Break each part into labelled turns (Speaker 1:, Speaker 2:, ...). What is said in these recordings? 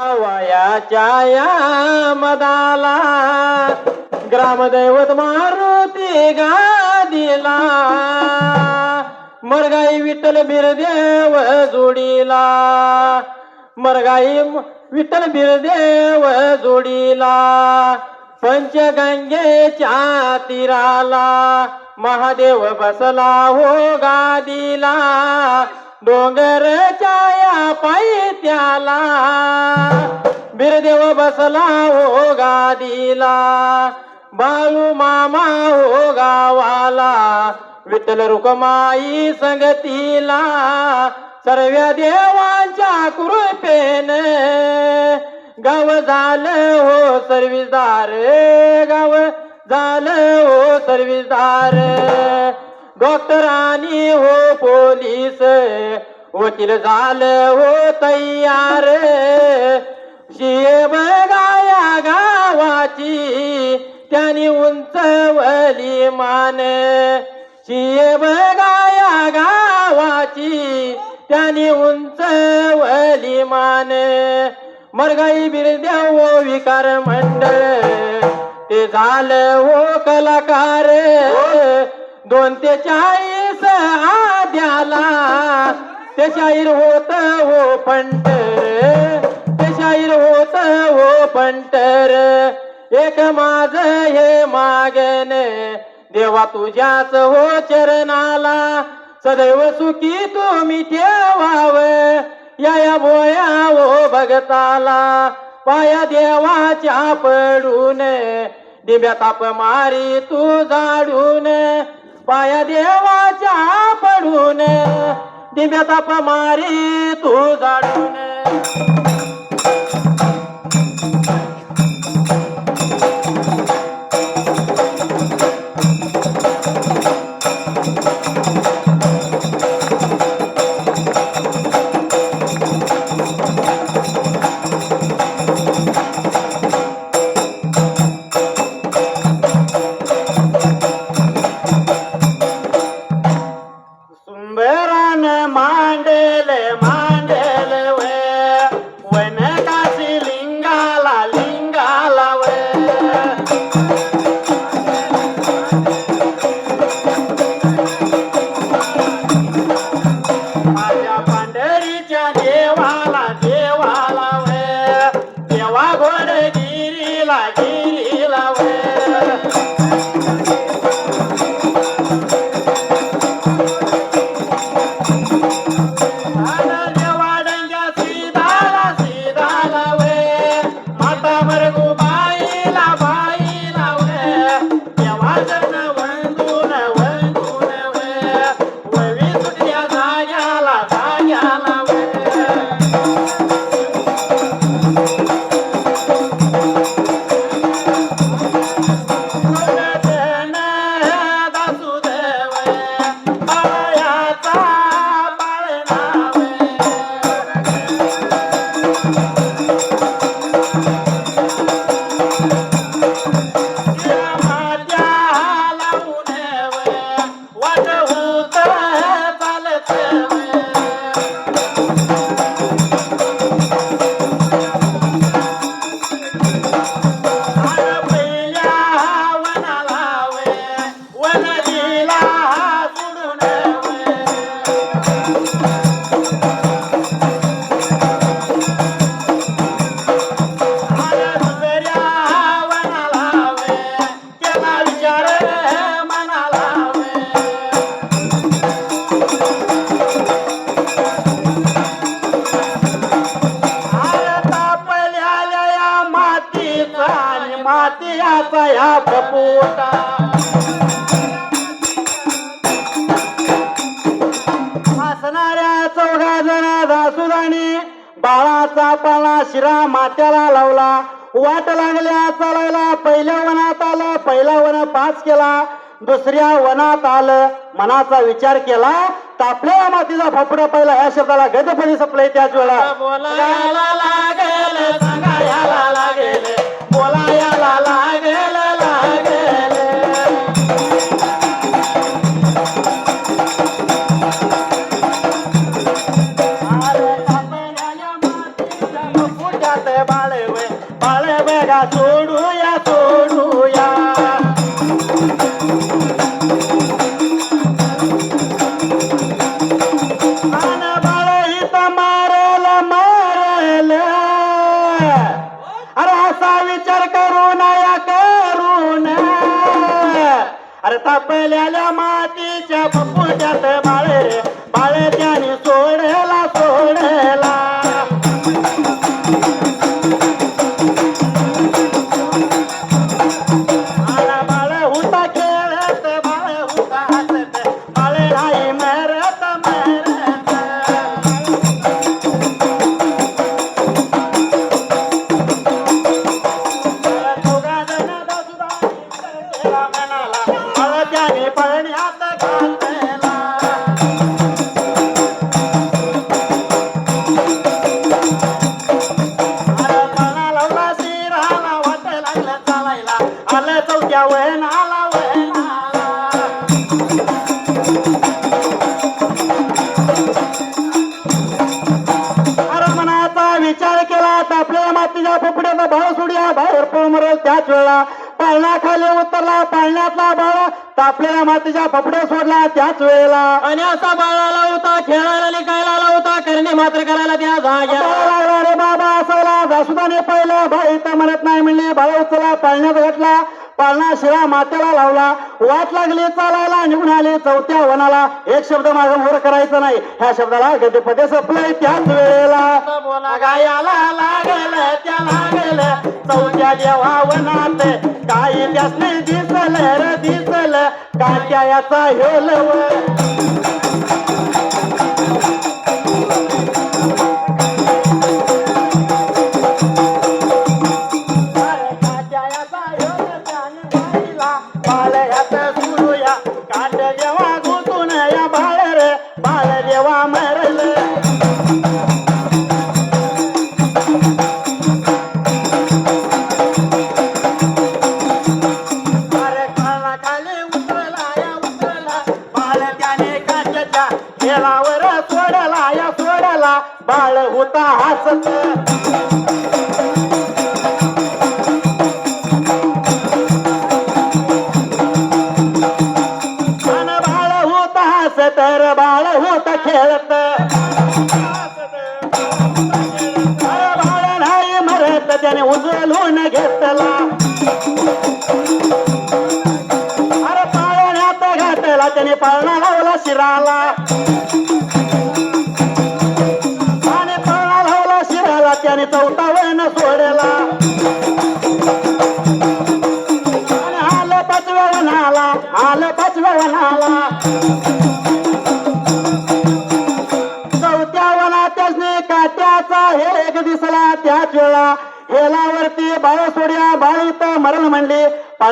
Speaker 1: वयाच्या या मदाला ग्रामदैवत मारुती गादिला. मरगाई विठ्ठल बिरदेव जोडीला. मरगाई विठ्ठल बिरदेव जोडीला. पंचगंगेच्या तीराला महादेव बसला हो गादीला. डोंगरच्या या पायत्याला देव बसला हो गादीला. बाळू मामा हो गावाला. विठ्ठल रुकमाई संगतीला. सर्व देवांच्या कृपेन. गाव झालं हो सर्विसदार. गाव झालं हो सर्विसदार. डॉक्टरांनी हो पोलीस. वकील झालं हो तयार. शिव गाया गावाची त्यांनी उंचवली मान. शिव गाया गावाची त्यांनी उंचवली मान. मरगाई बिरदेव विकार मंडळ ते झालं हो कलाकार. दोन ते चाळीस आद्याला ते शाहीर होत हो पंढर ते होत हो पंटर. एक माझ हे मागणे देवा तुझ्याच हो चरणाला. सदैव सुखी तुम्ही ठेवाव. या या बोया हो भगताला. पाया देवाच्या पडून. दिव्या ताप मारी तू जाडून. पाया देवाच्या पडून. दिव्या ताप मारी तू जाडून. मातीयाचा या कपोटा बाळाचा पाळा शिरा मात्याला लावला. वाट लागल्या चालायला पहिल्या वनात आलं पहिला वन पास केला. दुसऱ्या वनात आलं मनाचा विचार केला तापल्या मातीचा फापडा पहिला या शब्दाला गजपणी सपलाय त्याच वेळा. बोलायला लागेल अरे मातीच्या पप्पूच्यात बाळे बाळे त्याने मातीच्या पोपड्याचा भाव सोडूया बाहेर पळ मरेल त्याच वेळा. पाळण्याखाली उतरला पाळण्यातला बाळ तापलेल्या मातीच्या पोपड्या सोडला त्याच वेळेला.
Speaker 2: आणि असा बाळाला होता खेळायला निघायला आला होता करणे मात्र करायला त्या
Speaker 1: लागला रे बाबा असायला. जासुदाने पहिलं भाई तर म्हणत नाही म्हणले बाळा उचला पाळण्यात घातला. पाळणा शिरा मातेला लावला. वाट लागली चालायला निघून आले. चौथ्या वनाला एक शब्द माझा मोर करायचा नाही. ह्या शब्दाला गदपदे सपलंय. त्याच वेळेला
Speaker 2: बोला
Speaker 1: गायाला लागल त्या लागल. चौथ्या वनात नाही दिसल र दिसल काट्या याचा हेलव. शिराला त्याने चौथा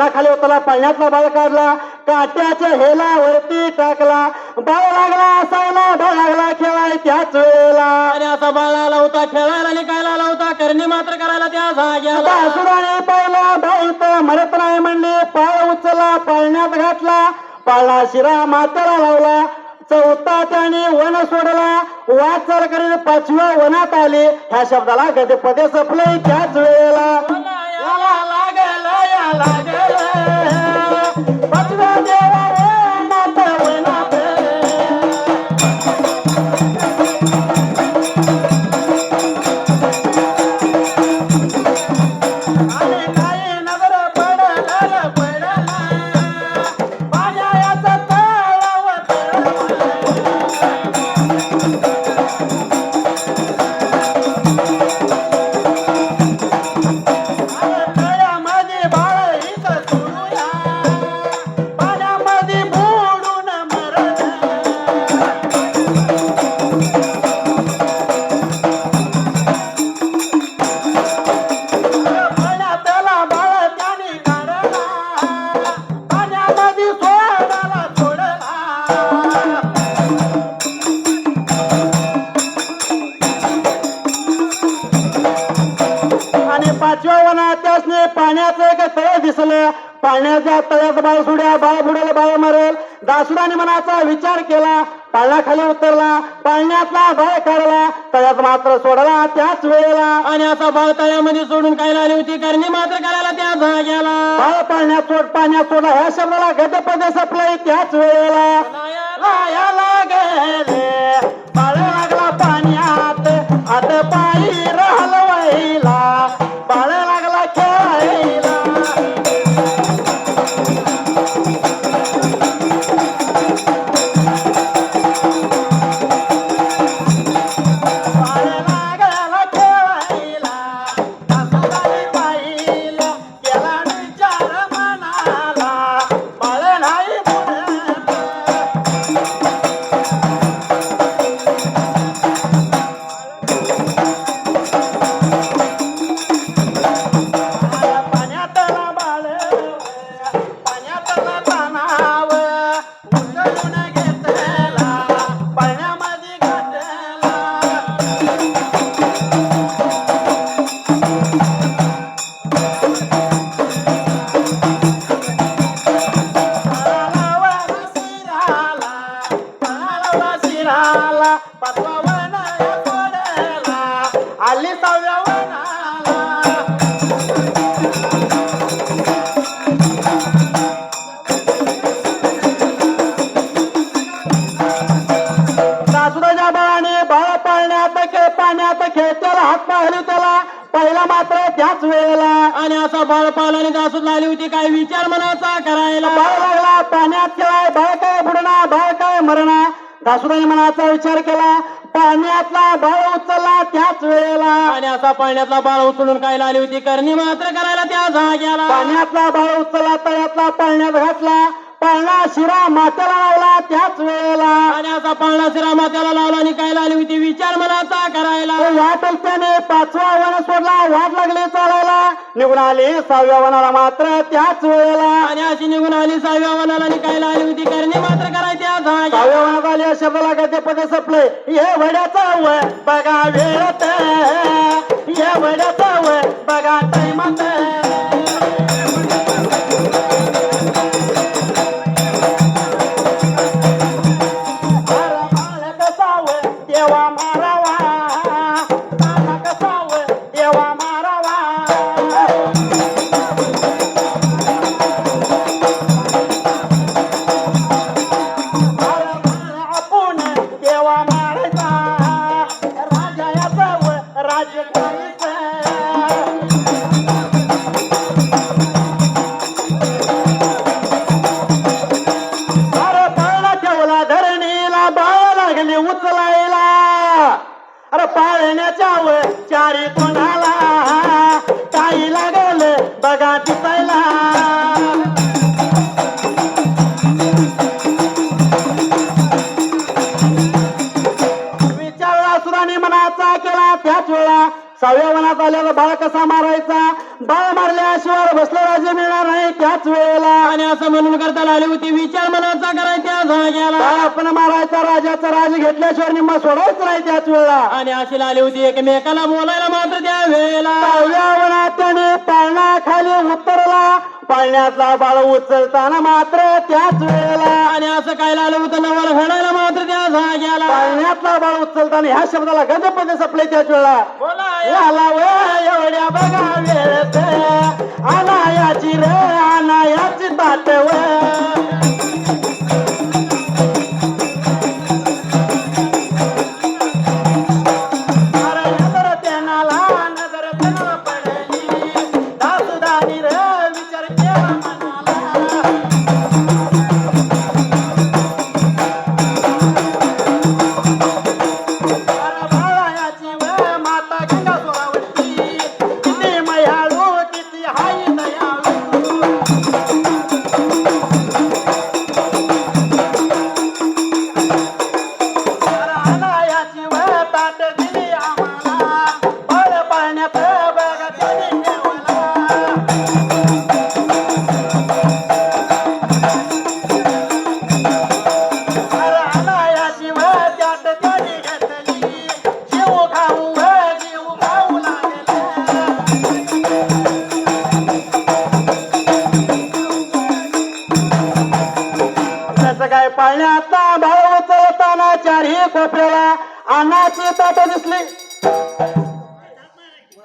Speaker 1: पाळणाखाली होताला पाळण्यातला बाळ काढला काट्याच्या हेलावरती टाकला. बाळ लागला असायला बाळ लागला खेळाय त्याच वेळेला.
Speaker 2: आणि असा बाळाला होता खेळायला निघायला आला होता करणे मात्र करायला त्या जाग्याला
Speaker 1: बासुराने पहिला बाई तर मरत नाही म्हणली. पाळ उचलला पाळण्यात घातला. पाळणा शिरा मात्याला लावला. चौथा त्याने वन सोडला. वाटचाल करीत पाचव्या वनात आले. ह्या शब्दाला गदपदे सपले त्याच वेळेला. बाळ सोड्या बाळ बुडेल बाळ मरेल. दासुराने मनाचा विचार केला. पाळण्याखाली उतरला. पाळण्यातला बाळ काढला. तळ्यात मात्र सोडला त्याच वेळेला.
Speaker 2: आणि असा बाळ तळ्यामध्ये सोडून काय आली होती? करणी मात्र करायला त्या जाग्याला.
Speaker 1: बाळ पाळण्यात सोड पाण्यात सोडला ह्या शब्दाला गजपद सपलाय त्याच वेळेला. बाळ
Speaker 2: पालाने दासूत आली होती काय विचार मनाचा करायला?
Speaker 1: बाळ लागला पाण्यात खेळाय बाळ काय बुडना बाळ काय मरणा दासुराने मनाचा विचार केला पाण्यातला बाळ उचलला त्याच वेळेला.
Speaker 2: आणि असा पाण्यातला बाळ उचलून काय आली होती? करणी मात्र करायला त्या जाग्याला.
Speaker 1: पाण्यातला बाळ उचलला तळ्यातला पाळण्यात घातला. पाळणा शिरा मात्याला लावला त्याच वेळेला.
Speaker 2: आणि असा पाळणा शिरा मात्याला लावला आणि काय आली होती? विचार मनाचा करायला.
Speaker 1: वाट त्याने पाचवा वन सोडला वाट लागली चालायला. निघून आली सहाव्या वनाला मात्र त्याच वेळेला.
Speaker 2: आणि अशी निघून आली सहाव्या वनाला आणि काय आली होती? करणी मात्र जाग्याला
Speaker 1: सहाव्या वनात आली या शब्दाला गद्य पदे सपले. हे वड्याचं वय बघा वेळत. हे वड्याचं वय बघा टाइमात सहाव्या वनात आलेला बाळ कसा मारायचा? बाळ मारल्याशिवाय बसलं राज्य मिळणार नाही त्याच वेळेला.
Speaker 2: आणि असं म्हणून करता आली होती विचार मनाचा करायला त्या जाग्याला.
Speaker 1: आपण मारायचा राजाचा राज घेतल्याशिवाय निम्मा सोडायचं नाही त्याच वेळेला.
Speaker 2: आणि अशी आली होती एकमेकाला बोलायला मात्र त्या वेळेला.
Speaker 1: सहाव्या वनात खाली उतरला. पाळण्यातला बाळ उचलताना मात्र त्याच वेळेला
Speaker 2: आणि असं काय आलं होतं? नवाला घडायला मात्र त्या जाग्याला.
Speaker 1: पाळण्यातला बाळ उचलताना ह्या शब्दाला गजपदे सपले त्याच वेळा याला एवढ्या बघा वेळत. अनायाची रे अनायाची ताट विचार चारही दिसली.